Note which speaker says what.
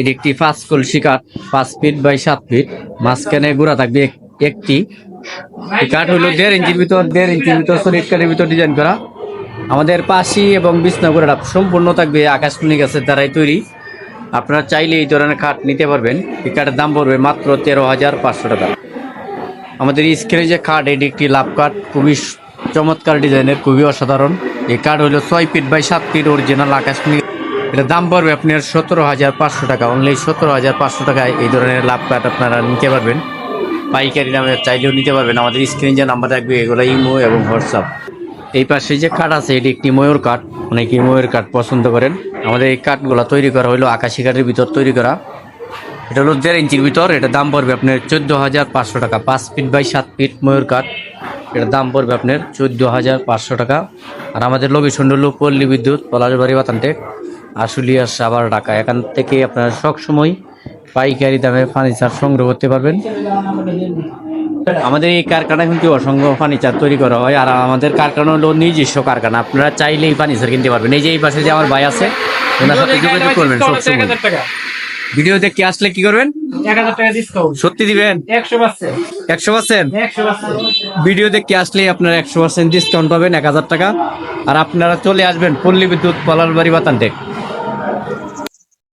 Speaker 1: এটি একটি পাঁচ কলসি কাঠ পাঁচ ফিট বাই সাত ফিট মাঝখানে গোড়া থাকবে এক- একটি। কাঠ হলো দেড় ইঞ্চির ভিতর, দেড় ইঞ্চির ভিতর সলিড কাঠের ভিতর ডিজাইন করা। আমাদের পাশি এবং বিছনাগুড়াটা সম্পূর্ণ থাকবে আকাশমণি গাছের দ্বারাই তৈরি। আপনারা চাইলে এই ধরনের কাঠ নিতে পারবেন। এই কাঠের দাম পড়বে মাত্র তেরো হাজার পাঁচশো টাকা। আমাদের স্ক্রিনে যে কাঠ এটি একটি লাভ কাঠ, খুবই চমৎকার ডিজাইনের খুবই অসাধারণ। এই কাঠ হলো ছয় ফিট বাই সাত ফিট অরিজিনাল আকাশমণি এটা দাম পড়বে আপনার সতেরো হাজার পাঁচশো টাকা। অনলি সতেরো হাজার পাঁচশো টাকায় এই ধরনের লাভ কাঠ আপনারা নিতে পারবেন। পাইকারি দামে চাইলেও নিতে পারবেন। আমাদের স্ক্রিনে যে নাম্বার থাকবে, এগুলো ইমো এবং হোয়াটসঅ্যাপ। এই পাশে যে কাঠ আছে, এটি একটি ময়ূর কাঠ অনেকে ময়ূর কাঠ পছন্দ করেন। আমাদের এই কাঠগুলো তৈরি করা হলো আকাশি কাঠের ভিতর তৈরি করা। এটা হলো দেড় ইঞ্চির ভিতর। এটা দাম পড়বে আপনার চোদ্দ হাজার পাঁচশো টাকা। পাঁচ ফিট বাই সাত ফিট ময়ূর কাঠ এটার দাম পড়বে আপনার চোদ্দ হাজার পাঁচশো টাকা। আর আমাদের লোকেশন হলো পল্লী বিদ্যুৎ, পলাশবাড়ি, বাতানটেক। আশুলিয়া সাবার ঢাকা। এখান থেকে আপনারা সবসময় পাইকারি দামে ফার্নিচার সংগ্রহ করতে পারবেন। আমাদের এই কারখানায় কিন্তু অসংখ্য ফার্নিচার তৈরি করা হয় আর আমাদের কারখানা হলো নিজস্ব কারখানা। আপনারা চাইলেই ফার্নিচার কিনতে পারবেন। এই যে এই পাশে যে আমার ভাই আছে ওনার সাথে যোগাযোগ করবেন সবসময় ভিডিও দেখে আসলে কি করবেন?
Speaker 2: টাকা
Speaker 1: সত্যি দিবেন?
Speaker 2: একশো পার্সেন্ট।
Speaker 1: ভিডিও দেখে আসলে আপনারা একশো পার্সেন্ট ডিসকাউন্ট পাবেন? এক হাজার টাকা। আর আপনারা চলে আসবেন পল্লী বিদ্যুৎ পলাশবাড়ি বাতানটেক।